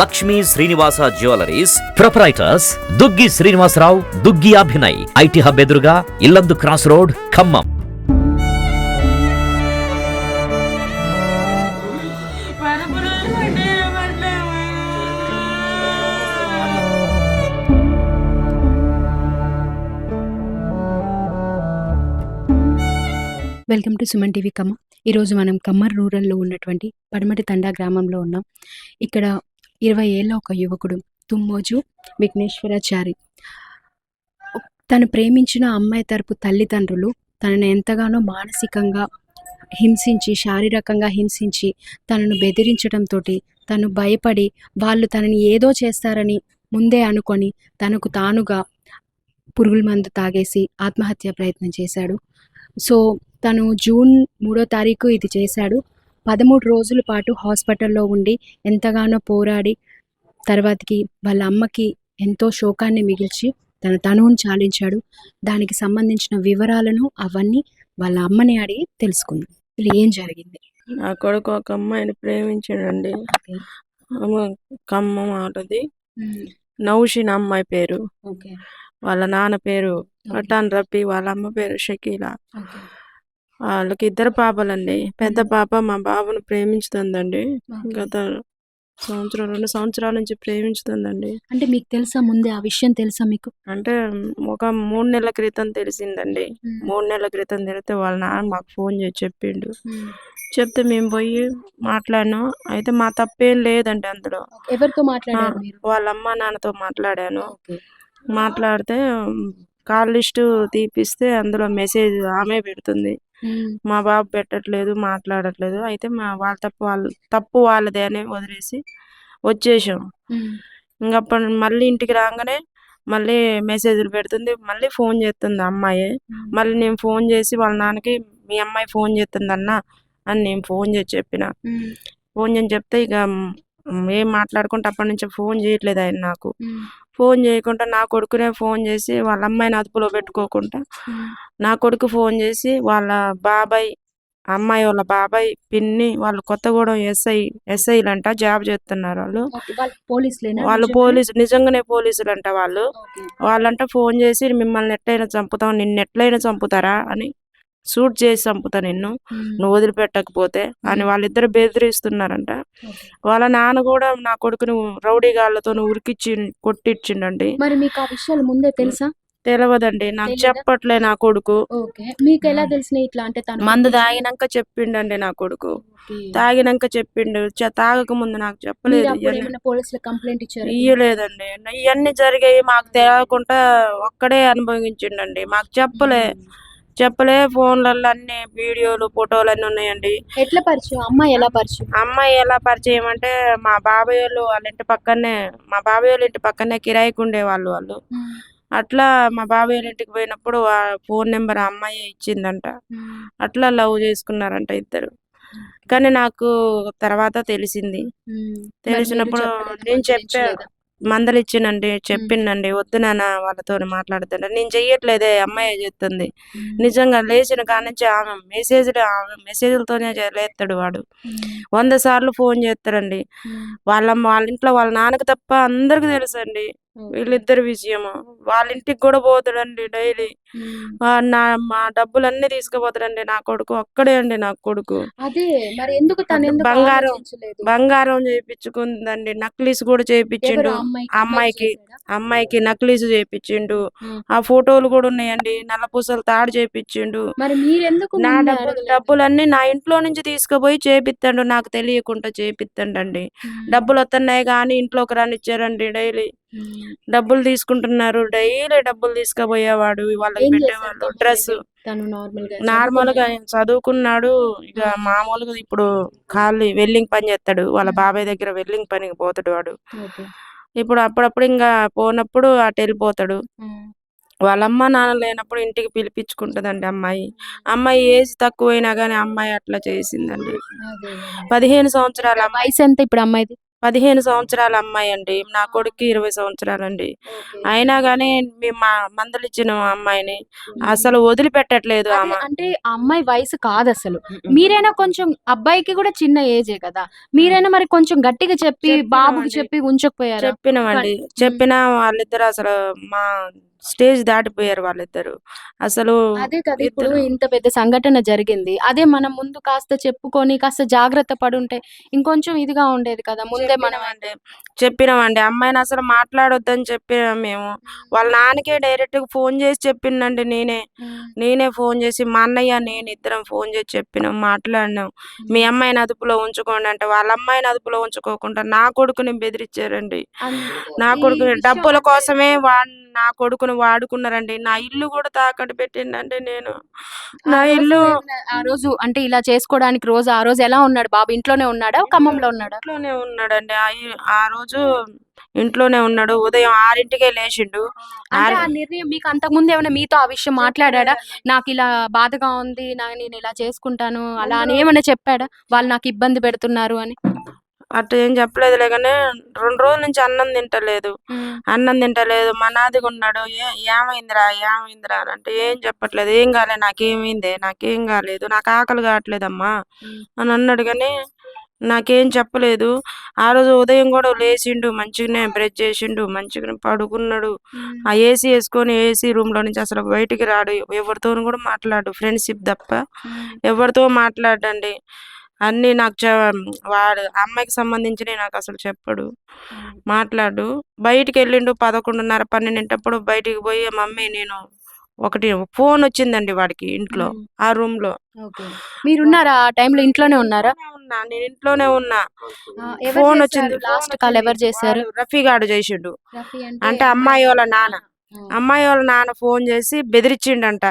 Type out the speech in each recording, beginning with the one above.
Lakshmi Srinivasa jewelleries. Proprietors Duggi Srinivasarao Duggi Abhinay. IT hub ఎదురుగా Yellandu cross road Khammam. Welcome to Suman TV Khammam. ఈరోజు మనం ఖమ్మర్ రూరల్లో ఉన్నటువంటి పడమటి తండా గ్రామంలో ఉన్నాం. ఇక్కడ ఇరవై ఏళ్ళ ఒక యువకుడు తుమ్మోజు విఘ్నేశ్వరాచారి. తను ప్రేమించిన అమ్మాయి తరపు తల్లిదండ్రులు తనను ఎంతగానో మానసికంగా హింసించి శారీరకంగా హింసించి తనను బెదిరించడంతో తను భయపడి వాళ్ళు తనని ఏదో చేస్తారని ముందే అనుకొని తనకు తానుగా పురుగుల మందు తాగేసి ఆత్మహత్య ప్రయత్నం చేశాడు. సో తను జూన్ మూడో తారీఖు ఇది చేశాడు. పదమూడు రోజుల పాటు హాస్పిటల్లో ఉండి ఎంతగానో పోరాడి తర్వాతకి వాళ్ళ అమ్మకి ఎంతో శోకాన్ని మిగిల్చి తన తనువును చాలించాడు. దానికి సంబంధించిన వివరాలను అవన్నీ వాళ్ళ అమ్మని అడిగి తెలుసుకుంది. అసలు ఏం జరిగింది? నా కొడుకు ఒక అమ్మాయిని ప్రేమించాడండి. ఆమె ఖమ్మం ఆటది. నౌషిన్ అమ్మాయి పేరు. వాళ్ళ నాన్న పేరు పఠాన్ రబ్బీ వాళ్ళ అమ్మ పేరు షకీలా. వాళ్ళకి ఇద్దరు పాపలండి. పెద్ద పాప మా బాబును ప్రేమించుతుందండి. గత సంవత్సరం రెండు సంవత్సరాల నుంచి ప్రేమించుతుందండి. అంటే మీకు తెలుసా ముందే ఆ విషయం తెలుసా మీకు? అంటే ఒక మూడు నెలల క్రితం తెలిసిందండి. మూడు నెలల క్రితం తెలిస్తే వాళ్ళ నాన్న మాకు ఫోన్ చేసి చెప్పిండు. చెప్తే మేము పోయి మాట్లాడినాం. అయితే మా తప్పేం లేదండి అందులో. ఎవరితో మాట్లాడారు వాళ్ళ అమ్మ నాన్నతో మాట్లాడాను. మాట్లాడితే కాల్ లిస్టు తీపిస్తే అందులో మెసేజ్ ఆమె పెడుతుంది. మా బాబు పెట్టట్లేదు మాట్లాడట్లేదు. అయితే మా వాళ్ళ తప్పు వాళ్ళ తప్పు వాళ్ళదే అని వదిలేసి వచ్చేసాం. ఇంక అప్పుడు మళ్ళీ ఇంటికి రాగానే మళ్ళీ మెసేజ్లు పెడుతుంది. మళ్ళీ ఫోన్ చేస్తుంది అమ్మాయి. మళ్ళీ నేను ఫోన్ చేసి వాళ్ళ నాన్నకి మీ అమ్మాయి ఫోన్ చేస్తుంది అన్న అని నేను ఫోన్ చేసి చెప్పిన. ఫోన్ చేసి చెప్తే ఇక ఏం మాట్లాడుకుంటే అప్పటి నుంచి ఫోన్ చేయట్లేదు ఆయన నాకు. ఫోన్ చేయకుండా నా కొడుకునే ఫోన్ చేసి వాళ్ళ అమ్మాయిని అదుపులో పెట్టుకోకుండా నా కొడుకు ఫోన్ చేసి వాళ్ళ బాబాయ్ అమ్మాయి వాళ్ళ బాబాయ్ పిన్ని వాళ్ళు కొత్తగూడెం ఎస్ఐ ఎస్ఐలంట జాబ్ చేస్తున్నారు వాళ్ళు వాళ్ళు? పోలీసు నిజంగానే పోలీసులు అంట వాళ్ళు. వాళ్ళంట ఫోన్ చేసి మిమ్మల్ని ఎట్లయినా చంపుతాం నిన్ను ఎట్లయినా చంపుతారా అని షూట్ చేసి చంపుతా నిన్ను. నువ్వు వదిలిపెట్టకపోతే అని వాళ్ళిద్దరు బెదిరిస్తున్నారంట. వాళ్ళ నాన్న కూడా నా కొడుకుని రౌడీ గాళ్ళతో ఉరికిచ్చి కొట్టిచ్చిండండి. మరి మీకు ఆ విషయాలు ముందే తెలుసా? తెలియదండి నాకు? చెప్పట్లే నా కొడుకు. మీకు ఎలా తెలిసినాయి ఇట్లా అంటే మందు తాగినాక చెప్పిండండి నా కొడుకు. తాగినాక చెప్పిండు. తాగక ముందు నాకు చెప్పలేదు కంప్లైంట్ ఇచ్చారు? ఇయ్యలేదండి. ఇవన్నీ జరిగాయి. మాకు తెలియకుండా ఒక్కడే అనుభవించిండండి. మాకు చెప్పలే. చెప్పలే ఫోన్లలో అన్ని వీడియోలు ఫోటోలు అన్ని ఉన్నాయండి. ఎట్లా పరిచయం? అమ్మాయి ఎలా పరిచయం? అమ్మాయి ఎలా పరిచయం అంటే మా బాబాయ్ వాళ్ళు వాళ్ళ ఇంటి పక్కనే మా బాబాయ్ వాళ్ళ ఇంటి పక్కనే కిరాయికి ఉండేవాళ్ళు వాళ్ళు. అట్లా మా బాబాయ్ వాళ్ళ ఇంటికి పోయినప్పుడు ఆ ఫోన్ నెంబర్ ఆ అమ్మాయి ఇచ్చిందంట. అట్లా లవ్ చేసుకున్నారంట ఇద్దరు. కానీ నాకు తర్వాత తెలిసింది. తెలిసినప్పుడు నేను చెప్పా మందలు ఇచ్చినండి చెప్పిండండి వద్దు నాన్న వాళ్ళతో మాట్లాడుతుండే నేను చెయ్యట్లేదే అమ్మాయి చెప్తుంది. నిజంగా లేచిన కాడ నుంచి ఆమె మెసేజ్లు ఆమె మెసేజ్లతోనే లేస్తాడు వాడు. వంద సార్లు ఫోన్ చేస్తాడండి వాళ్ళ వాళ్ళ ఇంట్లో వాళ్ళ నాన్నకి తప్ప అందరికి తెలుసండి. వీళ్ళిద్దరి విషయము వాళ్ళ ఇంటికి కూడా పోతాడండి డైలీ. నా మా డబ్బులన్నీ తీసుకుపోతాడండి నా కొడుకు. ఒక్కడే అండి నా కొడుకు. అదే మరి ఎందుకు బంగారం-? బంగారం చేయించుకుందండి నక్లీస్ కూడా చేయించిండు అమ్మాయికి అమ్మాయికి నక్లీస్ చేయించిండు. ఆ ఫోటోలు కూడా ఉన్నాయండి. నల్లపూసలు తాడు చేయించిండు నా డబ్బులు? డబ్బులన్నీ నా ఇంట్లో నుంచి తీసుకుపోయి చేపిస్తాడు నాకు తెలియకుండా చేపిస్తాడండి. డబ్బులు వస్తున్నాయి కానీ ఇంట్లోకి రానిచ్చారండి డైలీ. డబ్బులు తీసుకుంటున్నారు. డైలీ డబ్బులు తీసుకుపోయేవాడు. వాళ్ళకి పెట్టేవాళ్ళు డ్రెస్ తను నార్మల్గా నార్మల్గా ఆయన చదువుకున్నాడు. ఇక మామూలుగా ఇప్పుడు ఖాళీ వెల్లింగ్ పని చేస్తాడు. వాళ్ళ బాబాయ్ దగ్గర వెల్లింగ్ పనికి పోతాడు వాడు. ఇప్పుడు అప్పుడప్పుడు ఇంకా పోనప్పుడు అటు వెళ్ళిపోతాడు. వాళ్ళ అమ్మ నాన్న లేనప్పుడు ఇంటికి పిలిపించుకుంటదండి అమ్మాయి. అమ్మాయి ఏజ్ తక్కువైనా కానీ అమ్మాయి అట్లా చేసిందండి. పదిహేను సంవత్సరాల అమ్మాయి వయసు ఎంత ఇప్పుడు అమ్మాయిది? పదిహేను సంవత్సరాల అమ్మాయి అండి. నా కొడుకు ఇరవై సంవత్సరాలండి. అయినా గానీ మేము మా మందలిచ్చిన అమ్మాయిని అసలు వదిలిపెట్టట్లేదు అంటే అమ్మాయి వయసు కాదు అసలు మీరైనా కొంచెం అబ్బాయికి కూడా చిన్న ఏజే కదా. మీరైనా మరి కొంచెం గట్టిగా చెప్పి. బాబుకి చెప్పి ఉంచకపోయారా? చెప్పినామండి. కానీ- చెప్పినా వాళ్ళిద్దరు అసలు మా స్టేజ్ దాటిపోయారు వాళ్ళిద్దరు. అసలు అదే కదా ఇప్పుడు ఇంత పెద్ద సంఘటన జరిగింది. అదే మనం ముందు కాస్త చెప్పుకొని కాస్త జాగ్రత్త పడుంటే ఇంకొంచెం ఇదిగా ఉండేది కదా. ముందే మనం చెప్పినామండి చెప్పినామండి. అమ్మాయిని అసలు మాట్లాడొద్దని చెప్పినాం మేము. వాళ్ళ నాన్నకే డైరెక్ట్గా ఫోన్ చేసి చెప్పిందండి నేనే. నేనే ఫోన్ చేసి మా అన్నయ్య నేను ఇద్దరం ఫోన్ చేసి చెప్పినాం మాట్లాడినాం. మీ అమ్మాయిని అదుపులో ఉంచుకోండి అంటే వాళ్ళ అమ్మాయిని అదుపులో ఉంచుకోకుండా నా కొడుకుని బెదిరించారండి. నా కొడుకుని డబ్బుల కోసమే వాడు నా కొడుకుని వాడుకున్నారండి. నా ఇల్లు కూడా తాకట్టు పెట్టిండండి నేను. నా ఇల్లు ఆ రోజు అంటే ఇలా చేసుకోవడానికి రోజు ఆ రోజు ఎలా ఉన్నాడు? బాబు ఇంట్లోనే ఉన్నాడా? ఖమ్మంలో ఉన్నాడా? ఇంట్లోనే ఉన్నాడండి. ఆ ఆ రోజు ఇంట్లోనే ఉన్నాడు. ఉదయం ఆరింటికే లేచిండు. అంటే ఆ నిర్ణయం మీకు అంతకు ముందు ఏమైనా మీతో ఆ విషయం మాట్లాడా నాకు ఇలా బాధగా ఉంది నా నేను ఇలా చేసుకుంటాను అలా అని ఏమైనా చెప్పాడా? వాళ్ళు నాకు ఇబ్బంది పెడుతున్నారు అని. అటు ఏం చెప్పలేదులే కానీ రెండు రోజుల నుంచి అన్నం తింటలేదు. అన్నం తింటలేదు. మనాదిగా ఉన్నాడు. ఏ ఏమైందిరా? ఏమైందిరా? అని అంటే ఏం చెప్పట్లేదు. ఏం కాలే నాకేమైంది? నాకేం కాలేదు. నాకు ఆకలి కావట్లేదమ్మా. అని అన్నాడు కానీ నాకేం చెప్పలేదు. ఆ రోజు ఉదయం కూడా లేచిండు. మంచిగానే బ్రష్ చేసిండు. మంచిగానే పడుకున్నాడు. ఆ ఏసీ వేసుకొని ఏసీ రూమ్లో నుంచి అసలు బయటికి రాడు. ఎవరితోనూ కూడా మాట్లాడు. ఫ్రెండ్షిప్ తప్ప ఎవరితో మాట్లాడండి అన్ని నాకు చె- వాడు అమ్మాయికి సంబంధించినవి నాకు అసలు చెప్పడు. మాట్లాడు. బయటికి వెళ్ళిండు పదకొండున్నర పన్నెండింటప్పుడు బయటికి పోయి మమ్మీ నేను ఒకటి ఫోన్ వచ్చిందండి వాడికి ఇంట్లో. ఆ రూమ్లో మీరున్నారా? ఆ టైంలో ఇంట్లోనే ఉన్నారా? ఉన్నా నేను ఇంట్లోనే ఉన్నా. ఫోన్? వచ్చింది లాస్ట్ కాల్. ఎవరు చేశారు? రఫీ గాడు చేసిండు. అంటే అమ్మాయి వాళ్ళ నాన్న. అమ్మాయి వాళ్ళ నాన్న ఫోన్ చేసి బెదిరించిండంట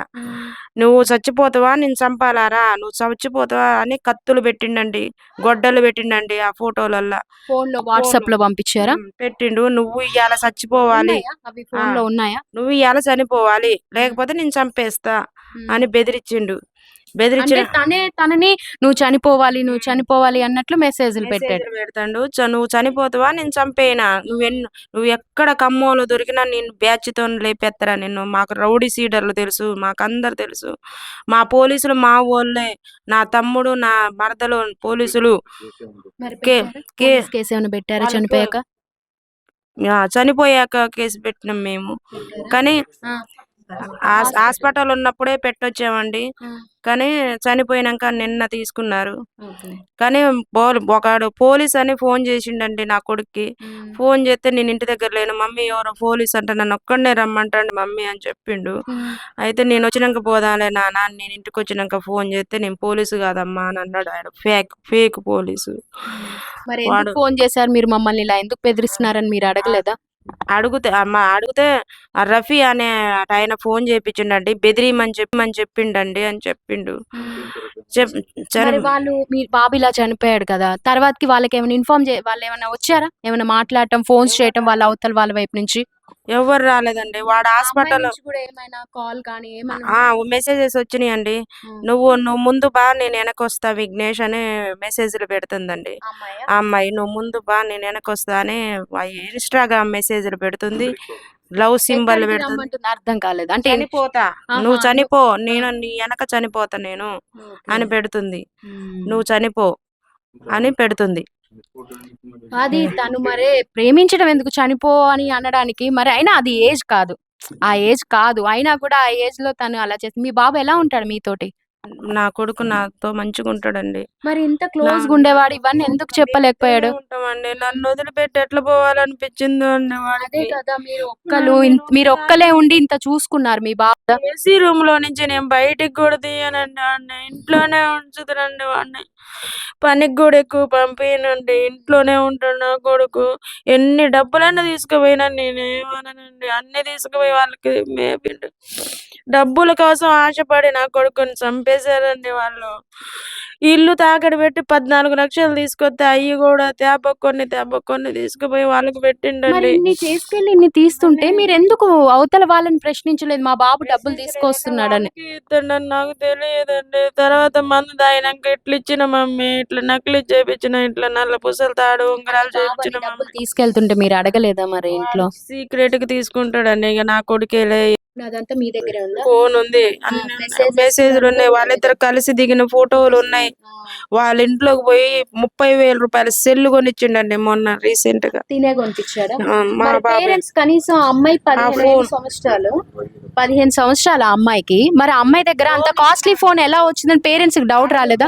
నువ్వు చచ్చిపోతావా? నేను చంపాలారా? నువ్వు చచ్చిపోతావా? అని కత్తులు పెట్టిండండి. గొడ్డలు పెట్టిండండి ఆ ఫోటోలల్లా. ఫోన్లో వాట్సాప్లో పంపించారా? పెట్టిండు. నువ్వు ఇవాళ చచ్చిపోవాలి. ఉన్నాయా? అవి ఫోన్లో ఉన్నాయా? నువ్వు ఇవాళ చనిపోవాలి. లేకపోతే నేను చంపేస్తా. అని బెదిరించిండు బెదిరించిన తనే తనని నువ్వు చనిపోవాలి నువ్వు చనిపోవాలి అన్నట్లు మెసేజ్లు పెట్టాడు. పెడతాడు. నువ్వు చనిపోతావా? నేను చంపేనా? నువ్వు ఎన్ నువ్వు ఎక్కడ కమ్మోలో దొరికినా నేను బ్యాచ్తో లేపెత్తరా నిన్ను? మాకు రౌడీ సీడర్లు తెలుసు మాకు అందరు తెలుసు. మా పోలీసులు మా వాళ్ళే. నా తమ్ముడు నా మరదలు పోలీసులు. కేసు ఏమైనా పెట్టారా? వాళ్ళు చనిపోయాక? ఆ, చనిపోయాక కేసు పెట్టినాం మేము. కానీ హాస్పిటల్ ఉన్నప్పుడే పెట్టొచ్చామండి. కానీ చనిపోయినాక నిన్న తీసుకున్నారు. కానీ ఒకడు పోలీస్ అని ఫోన్ చేసిండండి నా కొడుక్కి. ఫోన్ చేస్తే నేను ఇంటి దగ్గర లేను. మమ్మీ ఎవరో పోలీస్ అంటే నన్ను ఒక్కడనే రమ్మంటాండి మమ్మీ అని చెప్పిండు. అయితే నేను వచ్చినాక పోదాంలే నాన్న నేను ఇంటికి వచ్చినాక ఫోన్ చేస్తే నేను పోలీసు కాదమ్మా అని అన్నాడు ఆయన. Fake fake police. ఫోన్ చేశారు? మీరు మమ్మల్ని ఇలా ఎందుకు బెదిరిస్తున్నారని మీరు అడగలేదా? అడిగితే అమ్మ అడిగితే రఫీ అనే ఆయన ఫోన్ చేయించిండండి బెదిరియమని చెప్పమని చెప్పిండండి అని చెప్పిండు. వాళ్ళు మీ బాబు ఇలా చనిపోయాడు కదా తర్వాతకి వాళ్ళకి ఏమైనా ఇన్ఫార్మ్ చే వాళ్ళు ఏమైనా వచ్చారా? ఏమైనా మాట్లాడటం ఫోన్స్ చేయటం వాళ్ళ అవతల వాళ్ళ వైపు నుంచి? ఎవరు రాలేదండి. వాడు హాస్పిటల్ కూడా ఏమైనా కాల్ కానీ ఏమైనా ఆ మెసేజెస్ వచ్చినాయండి. నువ్వు నువ్వు ముందు బా నేను వెనకొస్తా విఘ్నేష్ అని మెసేజ్లు పెడుతుందండి. అమ్మాయా? ఆ అమ్మాయి నువ్వు ముందు బా నేను వెనకొస్తా అని ఇన్స్టాగ్రామ్ మెసేజ్లు పెడుతుంది. లవ్ సింబల్ పెడుతుంది. అర్థం కాలేదు? అంటే చనిపోతా. నువ్వు చనిపో నేను నీ వెనక చనిపోతా నేను. అని పెడుతుంది. నువ్వు చనిపో అని పెడుతుంది. అది తను మరే ప్రేమించడం ఎందుకు చనిపో అని అనడానికి మరి అయినా అది ఏజ్ కాదు. ఆ ఏజ్ కాదు. అయినా కూడా ఆ ఏజ్లో తను అలా చేసి మీ బాబు ఎలా ఉంటాడు మీతోటి? నా కొడుకు నాతో మంచిగా ఉంటాడండి మరి ఇంత క్లోజ్ ఉండేవాడు ఇవన్నీ ఎందుకు చెప్పలేకపోయాడు? ఉంటామండి. నన్ను వదిలిపెట్టి ఎట్లా పోవాలనిపించిందో అండి అదే వాడికి కదా మీరు ఒక్కలు ఇన్- మీరు ఒక్కలే ఉండి ఇంత చూసుకున్నారు మీ బాబు. ఏసీ రూమ్లో నుంచి నేను బయటికి కూడా తీయనండి వాడిని. ఇంట్లోనే ఉంచుతానండి వాడిని. పనికి కూడా ఎక్కువ పంపియనండి ఇంట్లోనే ఉంటాడు నా కొడుకు. ఎన్ని డబ్బులన్నా తీసుకుపోయినా నేనేమనండి అన్ని తీసుకుపోయి వాళ్ళకి మేపిండు. డబ్బుల కోసం ఆశపడి నా కొడుకుని చంపేశారండి వాళ్ళు. ఇల్లు తాకడ పెట్టి పద్నాలుగు లక్షలు తీసుకొస్తే అయ్యి కూడా తేప కొన్ని తేప కొన్ని తీసుకుపోయి వాళ్ళకి పెట్టిండండి. ఇన్ని చేసుకెళ్ళి ఇన్ని తీస్తుంటే మీరు ఎందుకు అవతల వాళ్ళని ప్రశ్నించలేదు? మా బాబు డబ్బులు తీసుకొస్తున్నాడని. ఇస్తుండని నాకు తెలియదండి. తర్వాత మందు తాగినాక ఇట్లా ఇచ్చిన మమ్మీ? ఇట్లా నకిలీ చేపించిన ఇట్లా నల్ల పుసలు తాడు ఉంగరాలు చేపించిన తీసుకెళ్తుంటే మీరు అడగలేదా మరి ఇంట్లో? సీక్రెట్కి తీసుకుంటాడండి. ఇక నా కొడుకేలే అదంతా మీ దగ్గరే ఉందా? ఫోన్ ఉంది. మెసేజ్లు ఉన్నాయి. వాళ్ళిద్దరు కలిసి దిగిన ఫోటోలు ఉన్నాయి. వాళ్ళ ఇంట్లోకి పోయి ముప్పై వేల రూపాయల సెల్ కొనిచ్చిండండి మొన్న రీసెంట్గా. తినే కొనిపించాడా మా పేరెంట్స్ కనీసం అమ్మాయి పదిహేను. సంవత్సరాలు పదిహేను సంవత్సరాల అమ్మాయికి. మరి అమ్మాయి దగ్గర అంత కాస్ట్లీ ఫోన్ ఎలా వచ్చిందని పేరెంట్స్కి డౌట్ రాలేదా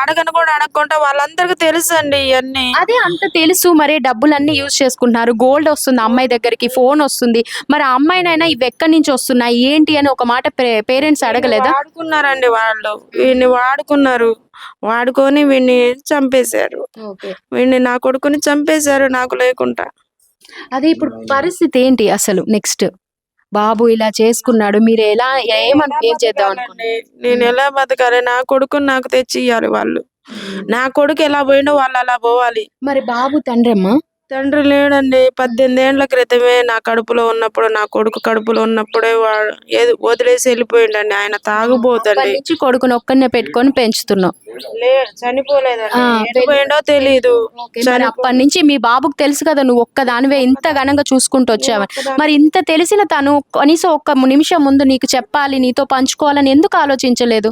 అడగను కూడా అడగకుండా వాళ్ళందరికీ తెలుసు అండి ఇవన్నీ అదే అంత తెలుసు. మరి డబ్బులన్నీ యూజ్ చేసుకుంటున్నారు. గోల్డ్ వస్తుంది అమ్మాయి దగ్గరికి ఫోన్ వస్తుంది. మరి అమ్మాయినైనా ఇవి ఎక్కడి నుంచి వస్తున్నాయి? ఏంటి అని ఒక మాట పేరెంట్స్ అడగలేదా? వాడుకున్నారండి వాళ్ళు. వీడిని వాడుకున్నారు. వాడుకొని వీడిని చంపేశారు. వీడిని నా కొడుకుని చంపేశారు నాకు లేకుండా. అదే ఇప్పుడు పరిస్థితి ఏంటి అసలు నెక్స్ట్? బాబు ఇలా చేసుకున్నాడు మీరు ఎలా ఏమను ఏం చేద్దాం? నేను ఎలా బతకాలి? నా కొడుకుని నాకు తెచ్చి ఇయ్యాలి వాళ్ళు నా కొడుకు ఎలా పోయిండో వాళ్ళు అలా పోవాలి. మరి బాబు తండ్రి అమ్మా తండ్రి లేడండి. పద్దెనిమిది ఏండ్ల క్రితమే నా కడుపులో ఉన్నప్పుడు నా కొడుకు కడుపులో ఉన్నప్పుడే వాడు ఏది వదిలేసి వెళ్ళిపోయిండండి. ఆయన తాగుబోతండి. నుంచి కొడుకుని ఒక్కనే పెట్టుకొని పెంచుతున్నాం. లే చనిపోలేదండి. తెలీదు. మరి అప్పటి నుంచి మీ బాబుకు తెలుసు కదా నువ్వు ఒక్క దానివే ఇంత ఘనంగా చూసుకుంటూ వచ్చావని మరి ఇంత తెలిసిన తను కనీసం ఒక్క నిమిషం ముందు నీకు చెప్పాలి నీతో పంచుకోవాలని ఎందుకు ఆలోచించలేదు?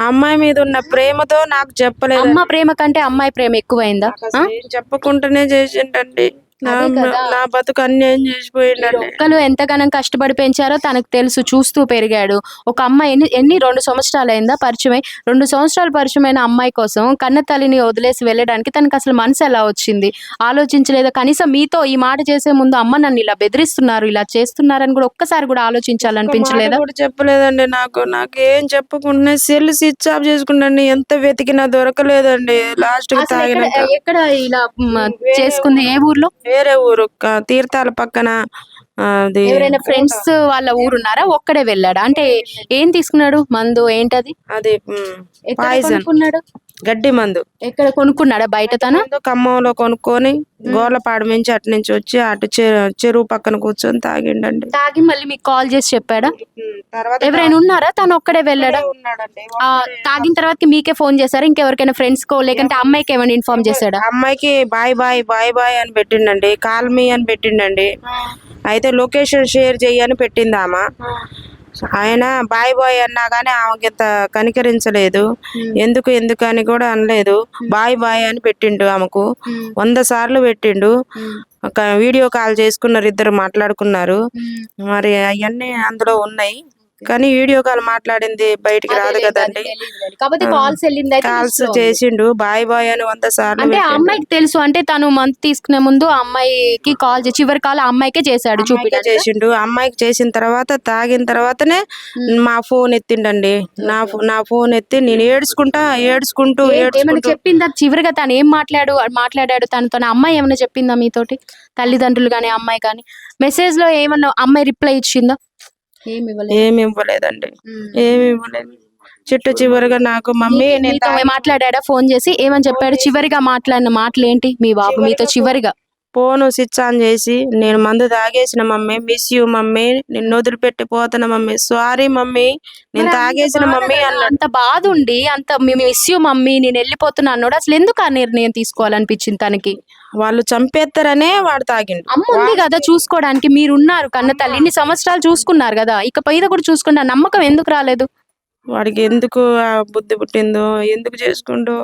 అమ్మాయి మీద ఉన్న ప్రేమతో నాకు చెప్పలేదు అమ్మ ప్రేమ కంటే అమ్మాయి ప్రేమ ఎక్కువైందా? చెప్పకుండానే చేసిండండి నా బతుకు అన్యాయం చేసిపోయిండండి ఒక్కలు ఎంతగానో కష్టపడి పెంచారో తనకు తెలుసు చూస్తూ పెరిగాడు. ఒక అమ్మాయి ఎన్ని ఎన్ని రెండు సంవత్సరాలు అయిందా పరిచయం అయి? రెండు సంవత్సరాలు పరిచయమైన అమ్మాయి కోసం కన్న తల్లిని వదిలేసి వెళ్ళడానికి తనకు అసలు మనసు ఎలా వచ్చింది? ఆలోచించలేదా? కనీసం మీతో ఈ మాట చేసే ముందు అమ్మ నన్ను ఇలా బెదిరిస్తున్నారు ఇలా చేస్తున్నారని కూడా ఒక్కసారి కూడా ఆలోచించాలనిపించలేదా? చెప్పలేదండి నాకు. నాకు ఏం చెప్పకుండా సెల్ స్విచ్ ఆఫ్ చేసుకుంటండి ఎంత వెతికినా దొరకలేదండి. లాస్ట్ ఎక్కడ ఇలా చేసుకుంది? ఏ ఊర్లో? వేరే ఊరు తీర్థాల పక్కన ఎవరైనా ఫ్రెండ్స్ వాళ్ళ ఊరున్నారా? ఒక్కడే వెళ్ళాడా? అంటే ఏం తీసుకున్నాడు? మందు ఏంటది? అది పాయిజన్ గడ్డి మందు. ఎక్కడ కొనుక్కున్నాడా బయట తను? ఖమ్మంలో కొనుక్కొని గోర్లపాడు నుంచి అటు నుంచి వచ్చి అటు చెరువు పక్కన కూర్చొని తాగిండండి. తాగి మళ్ళీ మీకు కాల్ చేసి చెప్పాడా? తర్వాత ఎవరైనా ఉన్నారా? తను ఒక్కడే వెళ్ళాడా? ఉన్నాడండి. తాగిన తర్వాత మీకే ఫోన్ చేశారా? ఇంకెవరికైనా ఫ్రెండ్స్ కో లేకంటే అమ్మాయికి ఏమైనా ఇన్ఫార్మ్ చేశాడా? అమ్మాయికి బాయ్ బాయ్ బాయ్ బాయ్ అని పెట్టిండండి. కాల్ మీ అని పెట్టిండండి. అయితే లొకేషన్ షేర్ చెయ్యని పెట్టింది ఆమె. ఆయన బాయ్ బాయ్ అన్నా కానీ ఆమెకి కనికరించలేదు. ఎందుకు ఎందుకు అని కూడా అనలేదు. బాయ్ బాయ్ అని పెట్టిండు ఆమెకు. వంద సార్లు పెట్టిండు. ఒక వీడియో కాల్ చేసుకున్నారు ఇద్దరు మాట్లాడుకున్నారు. మరి అవన్నీ అందులో ఉన్నాయి. కానీ వీడియో కాల్ మాట్లాడింది బయటికి రాదు కదండి. కాకపోతే కాల్స్ వెళ్ళింది కాల్స్. చేసిండు. బాయ్ బాయ్ అని వంద సార్లు అంటే. అమ్మాయికి తెలుసు అంటే తను మంత్ తీసుకునే ముందు ఆ అమ్మాయికి కాల్ చేసి చివరి కాల్ అమ్మాయికే చేశాడు చూపించాడు చేసిండు. అమ్మాయికి చేసిన తర్వాత తాగిన తర్వాతనే మా ఫోన్ ఎత్తిండండి. నా నా ఫోన్ ఎత్తి నేను ఏడ్చుకుంటా ఏడ్చుకుంటూ. ఏమైనా చెప్పిందా? చివరిగా తను ఏం మాట్లాడు మాట్లాడాడు తనతో అమ్మాయి ఏమైనా చెప్పిందా మీతోటి? తల్లిదండ్రులు కానీ అమ్మాయి కానీ మెసేజ్లో ఏమన్నా అమ్మాయి రిప్లై ఇచ్చిందా? ఏమి ఇవ్వలేదు. ఏమి ఇవ్వలేదండి. ఏమి ఇవ్వలేదు. చిట్టు చివరిగా నాకు మమ్మీ నేను మాట్లాడా ఫోన్ చేసి ఏమని చెప్పాడు? చివరిగా మాట్లాడిన మాటలు ఏంటి మీ బాబు మీతో చివరిగా? ఫోన్ స్విచ్ ఆన్ చేసి నేను మందు తాగేసిన మమ్మీ మిస్ యూ మమ్మీ నిన్ను వదిలిపెట్టి పోతున్నా మమ్మీ. సారీ మమ్మీ నేను తాగేసిన మమ్మీ కదా, అన్నాడు. అంత బాధ ఉండి అంత మిస్ యూ మమ్మీ నేను వెళ్ళిపోతున్నా అన్నాడు. అసలు ఎందుకు ఆ నిర్ణయం తీసుకోవాలనిపించింది తనకి? వాళ్ళు చంపేస్తారనే వాడు తాగిండు. అమ్మ ఉంది కదా చూసుకోవడానికి మీరు ఉన్నారు కన్న తల్లి ఇన్ని సంవత్సరాలు చూసుకున్నారు కదా ఇక పైన కూడా చూసుకున్న నమ్మకం ఎందుకు రాలేదు? వాడికి ఎందుకు ఆ బుద్ధి పుట్టిందో ఎందుకు చేసుకుంటో?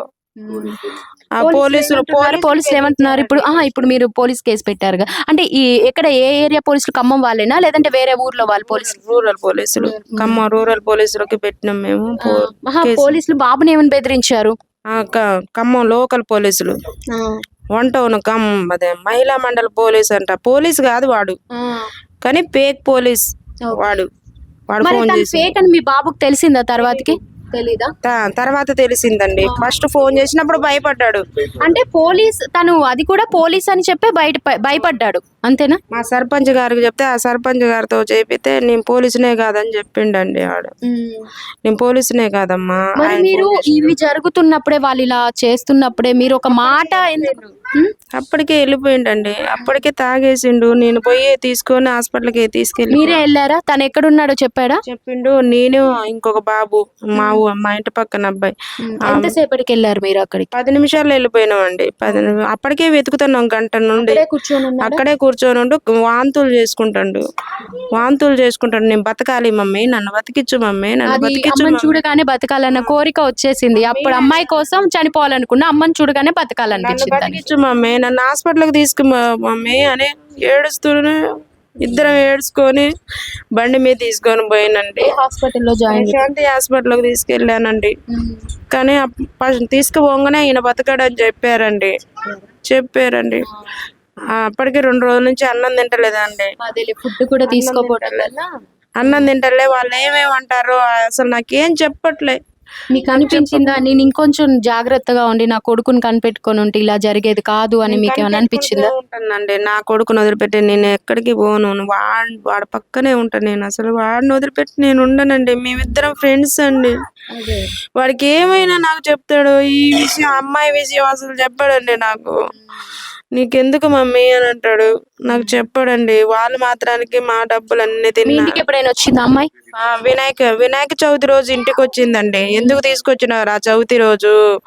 పోలీసులు పోలీసులు ఏమంటున్నారు? పోలీసులు ఏమంటున్నారు? ఇప్పుడు ఆ ఇప్పుడు మీరు పోలీస్ కేసు పెట్టారుగా. అంటే ఈ ఎక్కడ ఏ ఏరియా పోలీసులు ఖమ్మం వాళ్ళేనా? లేదంటే వేరే ఊర్లో వాళ్ళ పోలీసులు? రూరల్ పోలీసులు. ఖమ్మం రూరల్ పోలీసులకి పెట్టినాం మేము. పోలీసులు బాబుని ఏమని బెదిరించారు? ఖమ్మం లోకల్ పోలీసులు. వన్ టౌన్ అదే మహిళా మండల పోలీస్ అంట. పోలీస్ కాదు వాడు. కానీ పేక్ పోలీస్ వాడు. వాడు ఫోన్ చేసి ఫేక్ అని మీ బాబుకు తెలిసిందా తర్వాతకి? తెలీదా? తర్వాత తెలిసిందండి. ఫస్ట్ ఫోన్ చేసినప్పుడు భయపడ్డాడు. అంటే పోలీస్ తను అది కూడా పోలీస్ అని చెప్పే బయట భయపడ్డాడు అంతేనా? మా సర్పంచ్ గారికి చెప్తే ఆ సర్పంచ్ గారితో చెప్పితే నేను పోలీసునే కాదని చెప్పిండండి వాడు నేను పోలీసునే కాదమ్మా. మరి మీరు ఇవి జరుగుతున్నప్పుడే వాళ్ళు ఇలా చేస్తున్నప్పుడే మీరు ఒక మాట? అప్పటికే వెళ్ళిపోయిండండి. అప్పటికే తాగేసిండు. నేను పోయి తీసుకొని హాస్పిటల్కి తీసుకెళ్ళి మీరే వెళ్ళారా? తను ఎక్కడున్నాడో చెప్పాడా? చెప్పిండు నేను ఇంకొక బాబు మా ఊ- మా ఇంటి పక్కన అబ్బాయి. ఎంతసేపటికి వెళ్ళారు మీరు అక్కడికి? పది నిమిషాలు వెళ్ళిపోయినామండి. పది నిమి- అప్పటికే వెతుకుతున్నాం గంట నుండి. అక్కడే కూర్చొని కూర్చొని ఉండు వాంతులు చేసుకుంటాడు. వాంతులు చేసుకుంటాడు. నేను బతకాలి మమ్మీ నన్ను బతికిచ్చు మమ్మీ నన్ను బతికిచ్చు. చూడగానే బతకాలన్న కోరిక వచ్చేసింది. అప్పుడు అమ్మాయి కోసం చనిపోవాలనుకున్నా అమ్మని చూడగానే నన్ను బతకాలనిపించింది. బతికిచ్చు మమ్మీ నన్ను హాస్పిటల్కి తీసుకు మమ్మీ అని ఏడుస్తూనే ఇద్దరం ఏడుచుకొని బండి మీద తీసుకొని పోయినండి. హాస్పిటల్లో జాయిన్ శాంతి హాస్పిటల్కి తీసుకెళ్ళానండి. కానీ తీసుకుపోగానే ఈయన బతకడని చెప్పారండి. చెప్పారండి. అప్పటికి రెండు రోజుల నుంచి అన్నం తింటలేదండి. అదే ఫుడ్ కూడా తీసుకోపోవడం వల్ల? అన్నం తింటలే వాళ్ళు ఏమేమంటారో అసలు నాకేం చెప్పట్లే. మీకు అనిపించిందా? నేను ఇంకొంచెం జాగ్రత్తగా ఉండి నా కొడుకుని కనిపెట్టుకొని ఉంటే ఇలా జరిగేది కాదు అని మీకు ఏమైనా అనిపించిందా? ఉంటానండి నా కొడుకుని వదిలిపెట్టి నేను ఎక్కడికి పోను. వాడు వాడి పక్కనే ఉంటాను నేను. అసలు వాడిని వదిలిపెట్టి నేను ఉండనండి. మేమిద్దరం ఫ్రెండ్స్ అండి. వాడికి ఏమైనా నాకు చెప్తాడు ఈ విషయం అమ్మాయి విషయం అసలు చెప్పాడండి నాకు. నీకెందుకు మమ్మీ అని అంటాడు. నాకు చెప్పాడండి. వాళ్ళు మాత్రానికి మా డబ్బులు అన్ని మీ తిన్నా. ఇంటికి ఎప్పుడైనా వచ్చిందా అమ్మాయి? ఆ, వినాయక వినాయక చవితి రోజు ఇంటికి వచ్చిందండి. ఎందుకు తీసుకొచ్చినారు ఆ చవితి రోజు?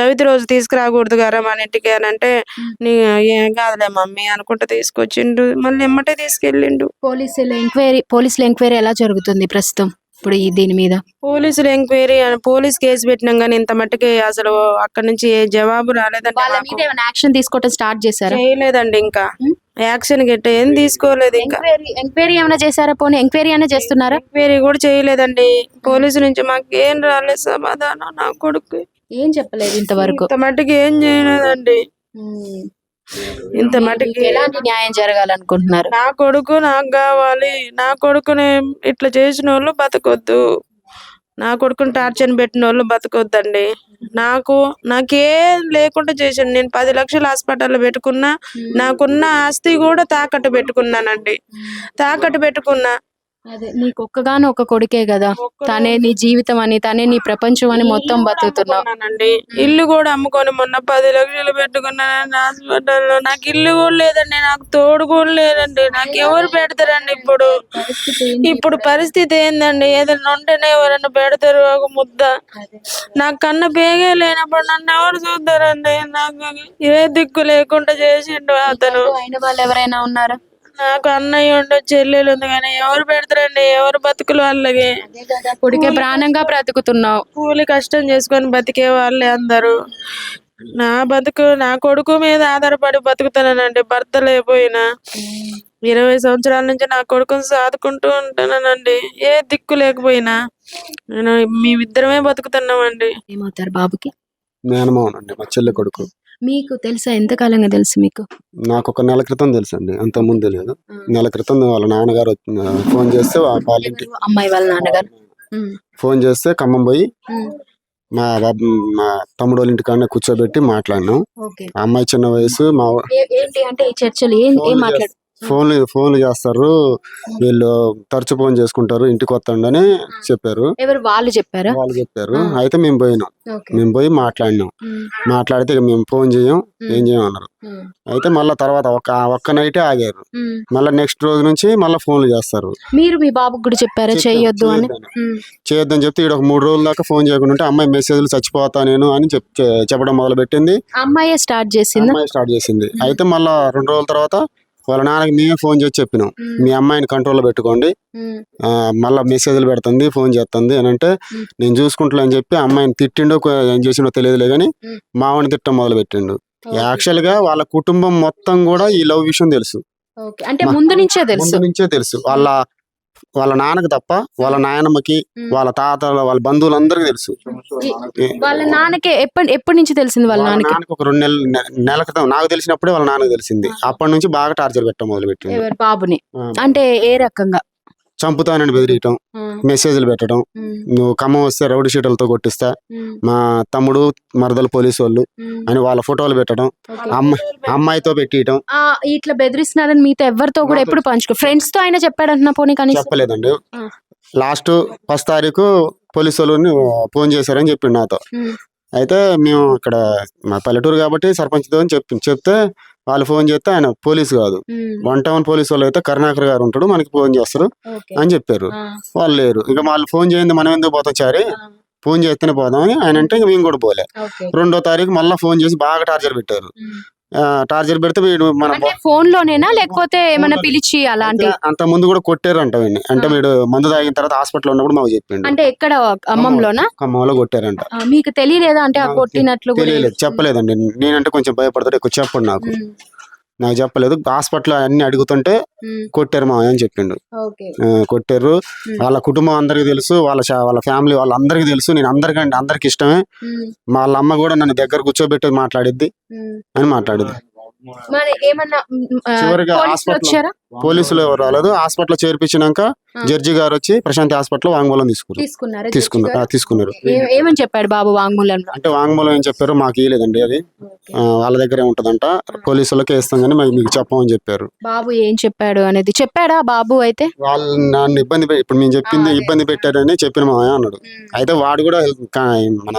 చవితి రోజు తీసుకురాకూడదు గారా మన ఇంటికి అని అంటే నీ ఏం కాదులే మమ్మీ అనుకుంటా తీసుకొచ్చిండు. మళ్ళీ ఎమ్మటే తీసుకెళ్ళిండు. పోలీసుల ఎంక్వైరీ పోలీసుల ఎంక్వైరీ ఎలా జరుగుతుంది ప్రస్తుతం? ఇప్పుడు ఈ దీని మీద? పోలీసులు ఎంక్వైరీ పోలీస్ కేసు పెట్టినాం కానీ ఇంత మట్టుకి అసలు అక్కడ నుంచి ఏ జవాబు రాలేదండి వాళ్ళ మాకు. మీద ఏమైనా యాక్షన్ తీసుకోవటం స్టార్ట్ చేశారా? చేయలేదండి ఇంకా. యాక్షన్ గట్ట ఏం తీసుకోలేదు ఇంకా. ఎంక్వైరీ ఎంక్వైరీ ఏమైనా చేశారా పోనీ? ఎంక్వైరీ అయినా చేస్తున్నారా? ఎంక్వైరీ కూడా చేయలేదండి. పోలీసు నుంచి మాకు ఏం రాలేదు సమాధానం నా కొడుకు. ఏం చెప్పలేదు ఇంతవరకు? ఇంత మట్టుకి ఏం చేయలేదండి. ఇంత మటుకి ఎలాంటి న్యాయం జరగాలనుకుంటున్నారు? నా కొడుకు నాకు కావాలి. నా కొడుకుని ఇట్లా చేసిన వాళ్ళు బతకొద్దు. నా కొడుకుని టార్చర్ పెట్టిన వాళ్ళు బతకొద్దండి. నాకు నాకేం లేకుండా చేశాను. నేను పది లక్షలు హాస్పిటల్లో పెట్టుకున్నా నాకున్న ఆస్తి కూడా తాకట్టు పెట్టుకున్నానండి. తాకట్టు పెట్టుకున్నా. అదే నీకు ఒక్కగాను ఒక కొడుకే కదా. తనే నీ జీవితం అని తనే నీ ప్రపంచం అని మొత్తం బతుకుతున్నావు. అమ్ముకున్నానండి. ఇల్లు కూడా అమ్ముకొని మొన్న పది లక్షలు పెట్టుకున్నానండి హాస్పిటల్లో నాకు ఇల్లు కూడా లేదండి నాకు తోడు కూడా లేదండి. నాకు ఎవరు పెడతారండి ఇప్పుడు? ఇప్పుడు పరిస్థితి ఏందండి? ఏదైనా ఉంటేనే ఎవరైనా పెడతారు ఒక ముద్ద. నాకు కన్న బేగే లేనప్పుడు నన్ను ఎవరు చూస్తారండి? నాకు ఏ దిక్కు లేకుండా చేసిండు అతను. అయిన వాళ్ళు ఎవరైనా ఉన్నారా? నాకు అన్నయ్య ఉండు చెల్లెలు ఉంది కానీ ఎవరు పెడతారండి? ఎవరు బతుకులు వాళ్ళకి కొడుకే ప్రాణంగా బ్రతుకుతున్నావు. కూలి కష్టం చేసుకొని బతికే వాళ్ళే అందరూ. నా బతుకు నా కొడుకు మీద ఆధారపడి బతుకుతానండి భర్త లేకపోయినా ఇరవై సంవత్సరాల నుంచి నా కొడుకుని సాదుకుంటూ ఉంటానండి ఏ దిక్కు లేకపోయినా. నేను మేమిద్దరమే బతుకుతున్నామండి. ఏమవుతారు బాబుకి? మేనమావనండి మా చెల్లి కొడుకు. మీకు తెలుసా? ఎంతకాలంగా తెలుసు మీకు? నాకు ఒక నెల క్రితం తెలుసు అండి అంత ముందు తెలియదు. నెల క్రితం వాళ్ళ నాన్నగారు ఫోన్ చేస్తే వాళ్ళ ఇంటి? అమ్మాయి వాళ్ళ నాన్నగారు? ఫోన్ చేస్తే ఖమ్మం పోయి మా బాబు మా తమ్ముడు వాళ్ళ ఇంటికాడనే కూర్చోబెట్టి మాట్లాడినాం. ఆ అమ్మాయి చిన్న వయసు మా ఏంటి అంటే ఈ చర్చలు ఏం మాట్లాడు ఫోన్లు ఫోన్లు చేస్తారు. వీళ్ళు తరచు ఫోన్ చేసుకుంటారు ఇంటికి వస్తాడని చెప్పారు. ఎవరు వాళ్ళు చెప్పారా? వాళ్ళు చెప్పారు. అయితే మేము పోయినాం. మేము పోయి మాట్లాడినాం. మాట్లాడితే ఇక మేము ఫోన్ చేయం ఏం చేయం అన్నారు. అయితే మళ్ళీ తర్వాత ఒక ఒక్క నైటే ఆగారు. మళ్ళీ నెక్స్ట్ రోజు నుంచి మళ్ళీ ఫోన్లు చేస్తారు. మీరు మీ బాబుకి కూడా చెప్పారా? చెయ్యొద్దు అని? చేయొద్దని. ఉమ్, చేయొద్దని చెప్తే ఒక మూడు రోజుల దాకా ఫోన్ చేయకుండా ఉంటే అమ్మాయి మెసేజ్లు చచ్చిపోతా నేను అని చెప్పడం మొదలు పెట్టింది అమ్మాయే స్టార్ట్ చేసిందా? అమ్మాయి స్టార్ట్ చేసింది. అయితే మళ్ళా రెండు రోజుల తర్వాత వాళ్ళ నాన్నకి మేమే ఫోన్ చేసి చెప్పినాం. మీ అమ్మాయిని కంట్రోల్లో పెట్టుకోండి. మళ్ళా మెసేజ్లు పెడుతుంది ఫోన్ చేస్తుంది అని అంటే. నేను చూసుకుంటా అని చెప్పి అమ్మాయిని తిట్టిండో ఏం చేసిండో తెలియదులే కానీ ఉమ్. మావాడిని తిట్టడం మొదలు పెట్టిండు ఓకే. యాక్చువల్గా వాళ్ళ కుటుంబం మొత్తం కూడా ఈ లవ్ విషయం తెలుసు. అంటే ముందు నుంచే తెలుసు. ముందు నుంచే తెలుసు. వాళ్ళ వాళ్ళ నాన్నకి తప్ప వాళ్ళ నాయనమ్మకి. వాళ్ళ తాతల వాళ్ళ బంధువులందరికీ తెలుసు. వాళ్ళ నాన్నకి ఎప్పటి ఎప్పటి నుంచి తెలిసింది వాళ్ళ నాన్నకి? నాన్నకి ఒక రెండు నెలలు నెల క్రితం నాకు తెలిసినప్పుడే వాళ్ళ నాన్నకి తెలిసింది. అప్పటి నుంచి బాగా టార్చర్ పెట్టడం మొదలు పెట్టింది బాబుని. అంటే ఏ రకంగా? చంపుతానని బెదిరియటం. మెసేజ్లు పెట్టడం. నువ్వు ఖమ్మం వస్తే రౌడీ షీటలతో కొట్టిస్తా. మా తమ్ముడు మరదలు పోలీసు వాళ్ళు అని వాళ్ళ ఫోటోలు పెట్టడం. అమ్మ అమ్మాయితో పెట్టియటం. ఇట్లా బెదిరిస్తున్నారని మీతో ఎవరితో కూడా ఎప్పుడు పంచుకో ఫ్రెండ్స్తో అయినా చెప్పాడంటున్నా పోనీ కనీసం? చెప్పలేదండి. లాస్ట్ ఫస్ట్ తారీఖు పోలీసు వాళ్ళు ఫోన్ చేశారని చెప్పిండు నాతో. అయితే మేము ఇక్కడ మా పల్లెటూరు కాబట్టి సర్పంచ్తో అని చెప్పి చెప్తే వాళ్ళు ఫోన్ చేస్తే ఆయన పోలీసు కాదు. వన్ టౌన్ పోలీసు వాళ్ళు అయితే కరుణాకర్ గారు ఉంటాడు మనకి ఫోన్ చేస్తారు. అని చెప్పారు. వాళ్ళు లేరు. ఇంకా వాళ్ళు ఫోన్ చేయండి మనం ఎందుకు పోతాం చారి? ఫోన్ చేస్తేనే పోదాం అని ఆయన అంటే ఇంక మేము కూడా పోలే. రెండో తారీఖు మళ్ళీ ఫోన్ చేసి బాగా టార్చర్ పెట్టారు. టార్చర్ పెడితే వీడు మన ఫోన్ లోనేనా లేకపోతే ఏమైనా పిలిచి అలాంటి అంత ముందు కూడా కొట్టారు అంట వీడిని. అంటే వీడు మందు తాగిన తర్వాత హాస్పిటల్ ఉన్నప్పుడు మాకు చెప్పిండు. అంటే ఎక్కడ ఖమ్మంలోనా? ఖమ్మంలో. కొట్టారంట. మీకు తెలియలేదా? అంటే కొట్టినట్లు తెలియలేదు. చెప్పలేదండి. నేనంటే కొంచెం భయపడతాడు. ఎక్కువ చెప్పండి నాకు. నాకు చెప్పలేదు. హాస్పిటల్ అన్ని అడుగుతుంటే కొట్టారు మా అని చెప్పిండు. కొట్టారు. వాళ్ళ కుటుంబం అందరికి తెలుసు వాళ్ళ వాళ్ళ ఫ్యామిలీ వాళ్ళందరికీ తెలుసు. నేను అందరికంటే అందరికి ఇష్టమే. మా వాళ్ళ అమ్మ కూడా నన్ను దగ్గర కూర్చోబెట్టి మాట్లాడిద్ది. అని మాట్లాడింది ఏమన్నా పోలీసులు హాస్పిటల్ వచ్చారా? పోలీసులు ఎవరు రాలేదు. హాస్పిటల్ చేర్పించినాక. జడ్జి గారు వచ్చి ప్రశాంతి హాస్పిటల్ వాంగ్మూలం తీసుకున్నారు. తీసుకున్నారా తీసుకున్నారు. ఏమని చెప్పాడు బాబు వాంగ్మూలంలో? అంటే వాంగ్మూలం ఏం చెప్పారు? మాకు ఇవ్వలేదండి అది. వాళ్ళ దగ్గరే ఉంటదంట. పోలీసులకే ఇస్తాం కానీ మరి మీకు చెప్పమని చెప్పారు. బాబు ఏం చెప్పాడు అనేది చెప్పాడా బాబు అయితే? వాళ్ళు నన్ను ఇబ్బంది ఇప్పుడు మేము చెప్పింది ఇబ్బంది పెట్టారని చెప్పిన మా అన్నాడు. అయితే వాడు కూడా మన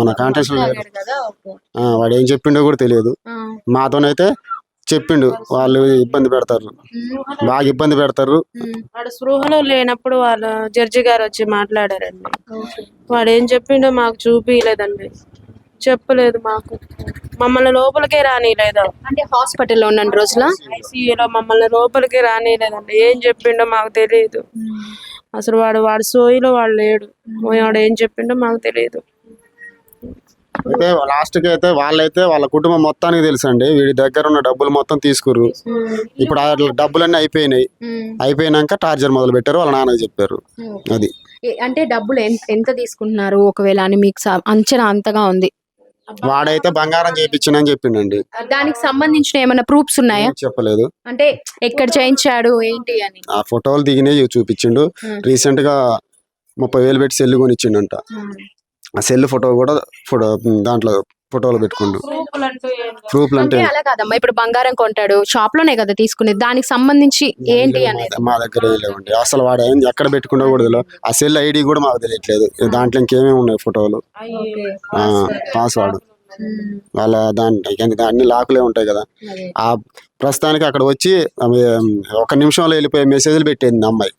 మన కాంటాక్ట్స్ ఆ, వాడు ఏం చెప్పిండో కూడా తెలియదు. మాతోనైతే చెప్పిండు వాళ్ళు ఇబ్బంది పెడతారు. బాగా ఇబ్బంది పెడతారు. వాడు స్పృహలో లేనప్పుడు వాళ్ళ జడ్జి గారు వచ్చి మాట్లాడారండి. వాడు ఏం చెప్పిండో మాకు చూపించలేదండి చెప్పలేదు మాకు. మమ్మల్ని లోపలికే రానియలేదు. అంటే హాస్పిటల్లో ఉన్న రోజుల? ఐసీయూలో మమ్మల్ని లోపలికి రానియలేదండి. ఏం చెప్పిండో మాకు తెలియదు. అసలు వాడు వాడు సోయిలో వాడు లేడు. వాడు ఏం చెప్పిండో మాకు తెలియదు. అయితే లాస్ట్కి అయితే వాళ్ళైతే వాళ్ళ కుటుంబం మొత్తానికి తెలుసు అండి వీడి దగ్గర ఉన్న డబ్బులు మొత్తం తీసుకురు ఇప్పుడు ఆ డబ్బులన్నీ అయిపోయినాయి. అయిపోయినాక టార్చర్ మొదలు పెట్టారు వాళ్ళ నాన్నకి చెప్పారు. అది. అంటే డబ్బులు ఎంత తీసుకుంటున్నారు ఒకవేళ అని మీకు అంచనా అంతగా ఉంది? వాడైతే బంగారం చేయించినని చెప్పిండండి. దానికి సంబంధించిన ఏమైనా ప్రూఫ్స్ ఉన్నాయా? చెప్పలేదు. అంటే ఎక్కడ చేయించాడు ఏంటి అని? ఆ ఫోటోలు దిగినవి చూపించిండు. Hmm. రీసెంట్గా ముప్పై వేలు పెట్టి సెల్ కొనిచ్చిండంట. సెల్ ఫోటో కూడా ఫోటో దాంట్లో ఫోటోలు పెట్టుకుండు. ప్రూఫ్లు అంటూ అలా కాదమ్మా. ఇప్పుడు బంగారం కొంటాడు షాప్లోనే కదా తీసుకునేది. దానికి సంబంధించి ఏంటి అనేది? మా దగ్గర లేవండి అసలు వాడు ఏం ఎక్కడ పెట్టుకున్నా కూడా ఆ సెల్ ఐడి కూడా మాకు తెలియట్లేదు. దాంట్లో ఇంకేమేమి ఉన్నాయి ఫోటోలు? పాస్వర్డ్ వాళ్ళ దాని అన్ని లాకులే ఉంటాయి కదా. అదే. ఆ ప్రస్తుతానికి అక్కడ వచ్చి ఒక నిమిషంలో వెళ్ళిపోయే మెసేజ్లు పెట్టింది అమ్మాయి.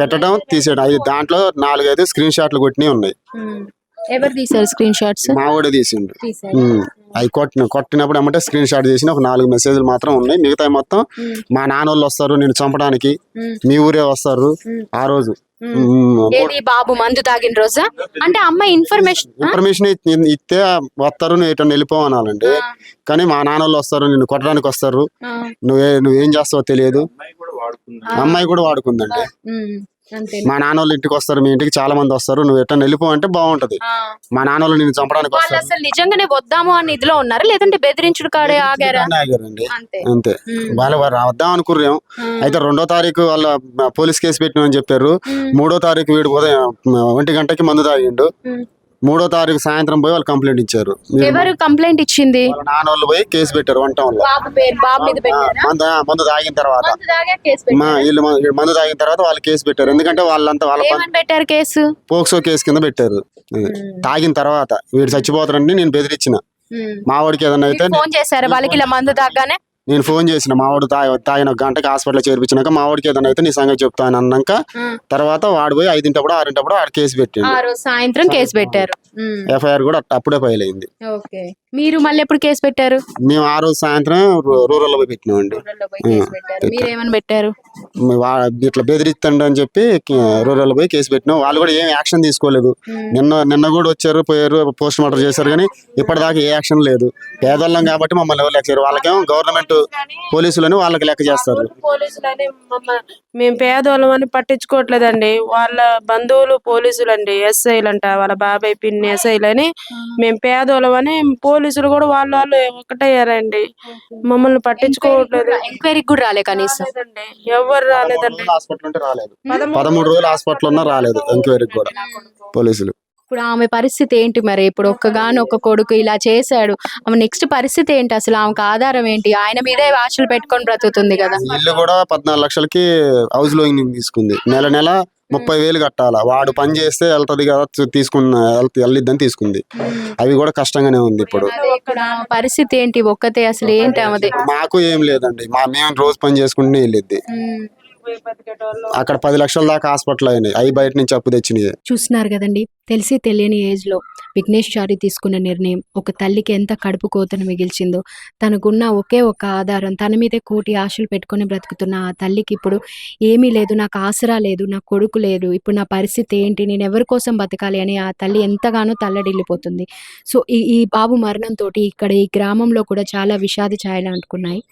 పెట్టడం తీసేయడం. అవి దాంట్లో నాలుగైదు స్క్రీన్ షాట్లు కొట్టినవి ఉన్నాయి. ఎవరు తీసారు స్క్రీన్ షాట్స్ మా కూడా తీసిండు. అవి కొట్టిన కొట్టినప్పుడు ఏమంటే స్క్రీన్ షాట్ చేసిన ఒక నాలుగు మెసేజ్లు మాత్రం ఉన్నాయి. మిగతా మొత్తం మా నాన్న వాళ్ళు వస్తారు నేను చంపడానికి. మీ ఊరే వస్తారు ఆ రోజు. ఏది బాబు మందు తాగిన రోజా? అంటే అమ్మాయి ఇన్ఫర్మేషన్ ఇన్ఫర్మేషన్ ఇస్తే వస్తారు నువ్వు ఎటు వెళ్ళిపోవనాలండి కానీ మా నాన్న వాళ్ళు వస్తారు నిన్ను కొట్టడానికి వస్తారు. నువ్వే నువ్వేం చేస్తావో తెలియదు. అమ్మాయి కూడా వాడుకుందండి. మా నాన్న వాళ్ళు ఇంటికి వస్తారు మీ ఇంటికి చాలా మంది వస్తారు. నువ్వు ఎట్లా వెళ్ళిపో అంటే బాగుంటది. మా నాన్న వాళ్ళు నిన్ను చంపడానికి వాళ్ళు వస్తారు. అసలు నిజంగానే వద్దాము అని ఇదిలో ఉన్నారా? లేదంటే బెదిరించుడు కాడే ఆగారా? ఆగారండి. అంతే. వాళ్ళు వారు వద్దాం అనుకుర్రాం అయితే రెండో తారీఖు వాళ్ళ పోలీస్ కేసు పెట్టినని చెప్పారు. మూడో తారీఖు వీడు ఉదయం ఒంటి గంటకి మందు తాగిండు. మూడో తారీఖు సాయంత్రం పోయి వాళ్ళు కంప్లైంట్ ఇచ్చారు. ఎవరు కంప్లైంట్ ఇచ్చింది? వాళ్ళ నాన్న వాళ్ళు పోయి కేసు పెట్టారు వన్ టౌన్లో బాబు పేరు బాబు మీద పెట్టారా? మందు మందు తాగిన తర్వాత. మందు తాగా కేసు మా వీళ్ళు మందు తాగిన తర్వాత వాళ్ళు కేసు పెట్టారు. ఎందుకంటే వాళ్ళంతా వాళ్ళ ఏమని పెట్టారు కేసు? పోక్సో కేసు కింద పెట్టారు. అది. తాగిన తర్వాత. వీడు చచ్చిపోతారని నేను బెదిరించిన. మా వాడికి ఏదన్నా అయితే ఫోన్ చేశారా? వాళ్ళకి ఇలా మందు తాగానే నేను ఫోన్ చేసిన మా వాడు తాగి తాగిన ఒక గంటకి హాస్పిటల్ చేర్పించినాక మా వాడికి ఏదైనా అయితే నీ సంగతి చెప్తాను అన్నాక తర్వాత వాడు పోయి ఐదింటప్పుడు ఆరింటప్పుడు ఆడ కేసు పెట్టిండు. సాయంత్రం కేసు పెట్టారు. ఎఫ్ఐఆర్ కూడా అప్పుడే ఫైల్ అయింది. ఓకే. మీరు మళ్ళీ ఎప్పుడు కేసు పెట్టారు? మేము ఆ రోజు సాయంత్రం రూరల్లో పోయి పెట్టినామండి. మీరు ఏమని పెట్టారు. ఇట్లా బెదిరిస్తండి అని చెప్పి రూరల్ పోయి కేసు పెట్టినాం. వాళ్ళు కూడా ఏం యాక్షన్ తీసుకోలేదు. నిన్న నిన్న కూడా వచ్చారు పోయారు పోస్ట్ మార్టం చేశారు కానీ ఇప్పటిదాకా ఏ యాక్షన్ లేదు. పేదవాళ్ళం కాబట్టి మమ్మల్ని ఎవరు లెక్క చేయరు వాళ్ళకేమో గవర్నమెంట్ పోలీసులని వాళ్ళకి లెక్క చేస్తారు. పోలీసులని మమ్మ మేము పేదోళ్ళం అని పట్టించుకోవట్లేదండి. వాళ్ళ బంధువులు పోలీసులు అండి ఎస్ఐలు అంట వాళ్ళ బాబాయ్ పిన్ని ఎస్ఐలని మేము. పేదోళ్ళం అని పోలీసు పోలీసులు కూడా వాళ్ళు వాళ్ళు ఒకటయ్యారండి. మమ్మల్ని పట్టించుకోవట్లేదు. ఎంక్వైరీకి కూడా రాలే కనీసం. ఎవరు రాలేదండి. హాస్పిటల్ ఉంటే రాలేదు. పదమూడు రోజులు హాస్పిటల్ ఉన్నా రాలేదు ఎంక్వైరీకి కూడా. పోలీసులు. ఇప్పుడు ఆమె పరిస్థితి ఏంటి మరి? ఇప్పుడు ఒక్కగాను ఒక కొడుకు ఇలా చేశాడు. ఆమె నెక్స్ట్ పరిస్థితి ఏంటి? అసలు ఆమెకు ఆధారం ఏంటి? ఆయన మీదే ఆశలు పెట్టుకొని బ్రతుకుతుంది కదా. ఇల్లు కూడా పద్నాలుగు లక్షలకి హౌస్ లోయింగ్ తీసుకుంది. నెల నెల ముప్పై వేలు కట్టాలా? వాడు పని చేస్తే వెళ్తది కదా తీసుకున్న వెళ్ళిద్దని తీసుకుంది. అవి కూడా కష్టంగానే ఉంది ఇప్పుడు. పరిస్థితి ఏంటి? ఒక్కతే అసలు ఏంటి మాకు ఏం లేదండి. మా మేము రోజు పని చేసుకుంటూనే వెళ్ళిద్ది. అక్కడ పది లక్షల దాకా హాస్పిటల్ అయినాయి. అవి బయట నుంచి అప్పు తెచ్చినాయి. చూస్తున్నారు కదండి తెలిసి తెలియని ఏజ్లో విఘ్నేష్ చారి తీసుకున్న నిర్ణయం ఒక తల్లికి ఎంత కడుపు కోతను మిగిల్చిందో తనకున్న ఒకే ఒక ఆధారం తన మీదే కోటి ఆశలు పెట్టుకొని బ్రతుకుతున్న ఆ తల్లికి ఇప్పుడు ఏమీ లేదు నాకు ఆసరా లేదు నా కొడుకు లేదు ఇప్పుడు నా పరిస్థితి ఏంటి నేను ఎవరి కోసం బతకాలి అని ఆ తల్లి ఎంతగానో తల్లడిల్లిపోతుంది. సో ఈ ఈ బాబు మరణంతో ఇక్కడ ఈ గ్రామంలో కూడా చాలా విషాద ఛాయలు అంటుకున్నాయి.